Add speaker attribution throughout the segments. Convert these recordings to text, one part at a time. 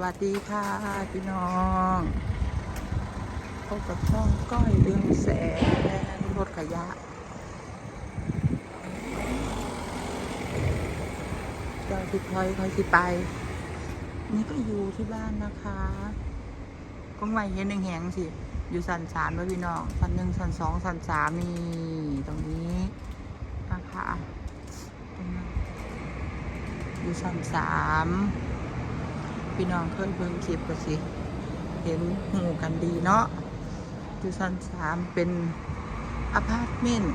Speaker 1: วัสดีค่ะพี่น้องพบกับช่องก้อยเรื่องแสงรถขยะเจ้าที่คอยคอยสิไป นี่ก็อยู่ที่บ้านนะคะก็ไม่เห็นหนึ่งแหงสิ อยู่สันสามแล้พี่น้อง สันหนึ่งสันสองสันสามนี่ตรงนี้นะคะอยู่สันสาม พี่น้องเคยเบิ่งคลิปก็สิ เห็นหูกันดีเนาะอยู่ชั้นสามเป็นอพาร์ตเมนต์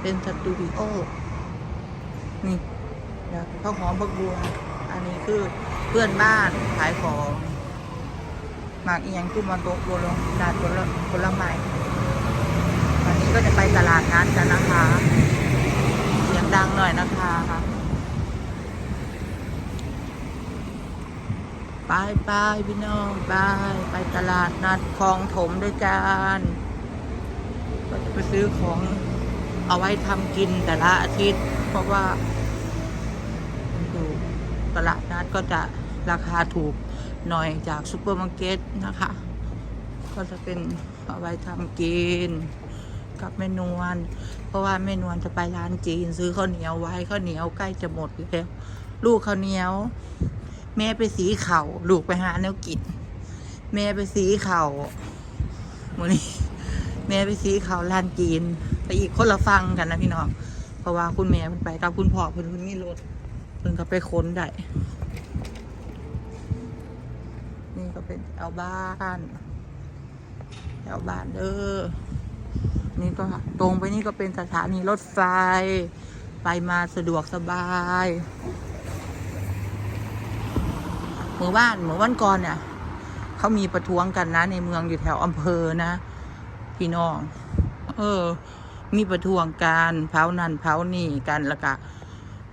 Speaker 1: เป็นสตูดิโอ นี่เดี๋ยวข้าวหอมบักบัว อันนี้คือเพื่อนบ้านขายของหมากเอียงคือมาโต๊ะบัวลงดาดผลผลไม้วันนี้ก็จะไปตลาดนัดกันนะคะ เสียงดังหน่อยนะคะ ไปไปพี่น้องไปไปตลาดนัดคลองถมด้วยกันก็จะไปซื้อของเอาไว้ทำกินแต่ละอาทิตย์ เพราะว่าอยู่ตลาดนัดก็จะราคาถูกหน่อยจากซูเปอร์มาร์เก็ตนะคะ ก็จะเป็นเอาไว้ทำกินกับแม่นวลเพราะว่าแม่นวลจะไปร้านจีน ซื้อข้าวเหนียวไว้ข้าวเหนียวใกล้จะหมดแล้วลูกข้าวเหนียว แม่ไปสีเข่าลูกไปหาแนวกินแม่ไปสีเข่าโมนี่แม่ไปสีเข่าลานจีนไปอีกคนละฟังกันนะพี่น้องเพราะว่าคุณแม่เพิ่นไปกับคุณพ่อเพิ่นเพิ่นมีรถเพิ่นก็ไปค้นได้นี่ก็เป็นแถวบ้านแถวบ้านเด้อนี่ก็ตรงไปนี่ก็เป็นสถานีรถไฟ ไปมาสะดวกสบาย หมู่บ้านหมู่บ้านก่อนเนี่ยเขามีประท้วงกันนะ ในเมืองอยู่แถวอำเภอนะ พี่น้อง เออ มีประท้วงการเผานั่นเผานี่กันแล้วก็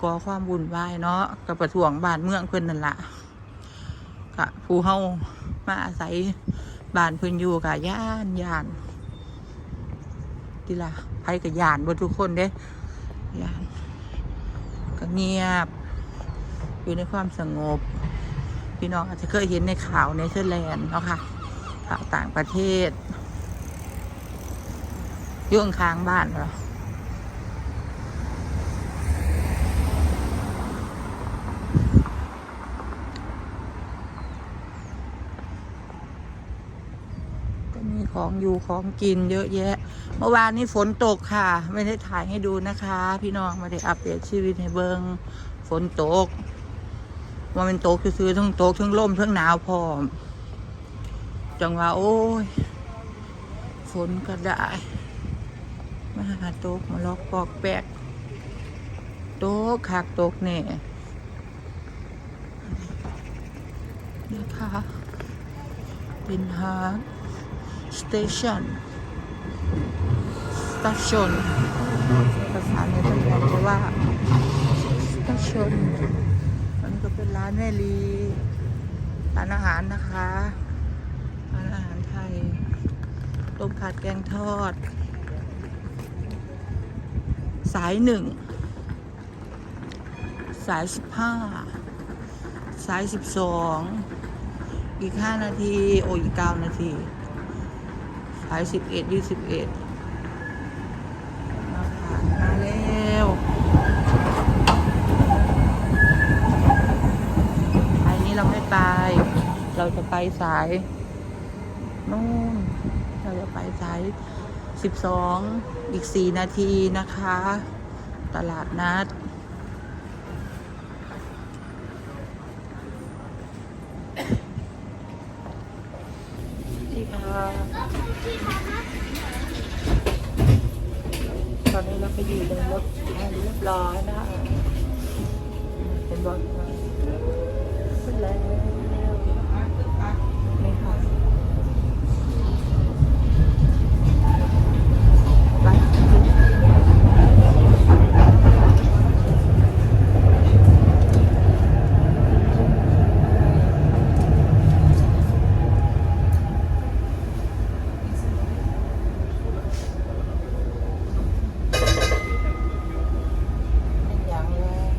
Speaker 1: ก่อความวุ่นวายเนาะกับประท้วงบ้านเมืองเพิ่อนนั่นละกะผู้เฮามาอาศัยบ้านเพิ่อนอยู่กะย่านย่านทีละไปกับย่านบนทุกคนเด้ย่านก็เงียบ อยู่ในความสงบ พี่น้องอาจจะเคยเห็นในข่าวเนเธอร์แลนด์เนาะค่ะข่าวต่างประเทศยุ่ข้างบ้านเหรอก็มีของอยู่ของกินเยอะแยะ เมื่อวานนี้ฝนตกค่ะ ไม่ได้ถ่ายให้ดูนะคะ พี่น้องไม่ได้อัปเดตชีวิตให้เบิงฝนตก ว่ามันตกซื้อๆทั้งตกทั้งลมทั้งหนาวพร้อม จังว่า โอ้ยฝนก็ได้มาหาตกมาล็อกปอกแปกโตกขากตกเนี่ยนะคะเป็นฮาร์ดสเตชันสตาชันภาษาเนเธอร์แลนด์เรียกว่าสตาชัน ร้านแม่ลีร้านอาหารนะคะร้านอาหารไทยต้มผัดแกงทอด สายหนึ่ง สายสิบห้า สายสิบสอง อีกห้านาที โอ้อีกเก้านาที สายสิบเอ็ดยี่สิบเอ็ดมาแล้ว สายเราไม่ไปเราจะไปสายนู่นเราจะไปสายสิบสองอีกสี่นาทีนะคะ ตลาดนัดดีค่ะตอนนี้เราก็อยู่ในรถเรียบร้อยนะคะเป็นบอลขึ้นแล้วนี่ค่ะไปเป็นอย่างแรก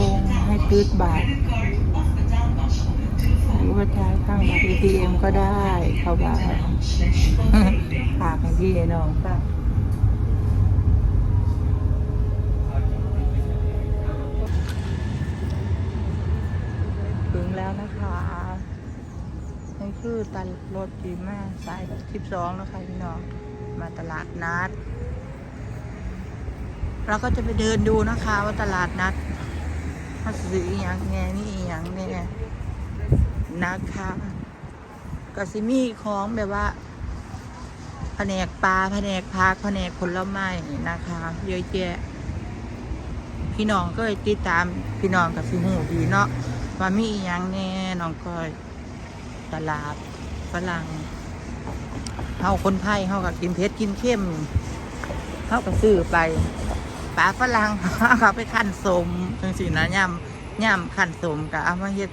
Speaker 1: ลงให้ตื้ดบัตรหรือว่าใช้ข้างบัตร ATM ก็ได้ เขาว่าฝากให้พี่น้องฟังถึงแล้วนะคะนี่คือตลาดรถดีมากสาย12นะคะพี่น้อง มาตลาดนัดเราก็จะไปเดินดูนะคะว่าตลาดนัดาซื้ออย่างแน่นี่อย่างแน่นะคะก็สิมีของแบบว่าแผนกปลาแผนกผักแผนกผลไม้นะคะ เยอะแยะพี่น้องก็เลยติดตามพี่น้องกับสิหูดีเนาะว่ามีอย่างแน่น้องก็ตลาดฝรั่งเฮาคนไทยเฮากับกินเผ็ดกินเข้มเฮาก็ซื้อไปปลาฝรั่งเขาไปขั้นสม งสินะย่ำย่ำขันสมกับเอามาเฮ็ด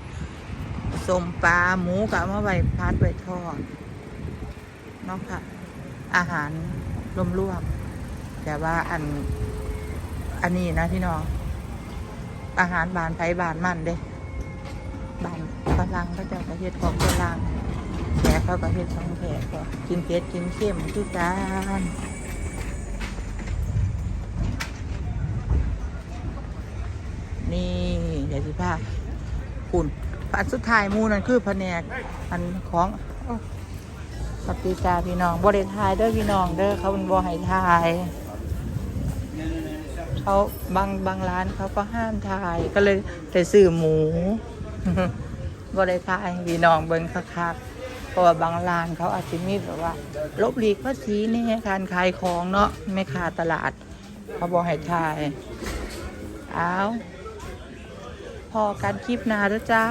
Speaker 1: สมปลาหมูกับเอามาไว้พัดไว้ทอดเนาะค่ะ อาหารรวมๆแต่ว่าอัน อันนี้นะพี่น้องอาหารบานไผบานมันเด้บานฝรั่งก็จะประเทศของฝรั่งแขกเขาประเทศสองแขกก็กินเผ็ดกินเข้มคือกัน นี่เดี๋ยสิพาคุณอันสุดท้ายมูนั่นคือแผนกอันของอปฏิจาพี่น้องบริทายเด้อพี่น้องเด้อเขาเป็นบอให้ทายเขาบางบางร้านเขาก็ห้ามทายก็เลยแต่ซื้อหมูบริทายพี่น้องเบิ่งคักๆเพราะว่าบางร้านเขาอาจจะมีแบบว่า ลบหลีกภาษีในการขายของเนาะไม่ขาดตลาด เขาบอกให้ทาย เอา พอการคลิปนาแล้วจ้า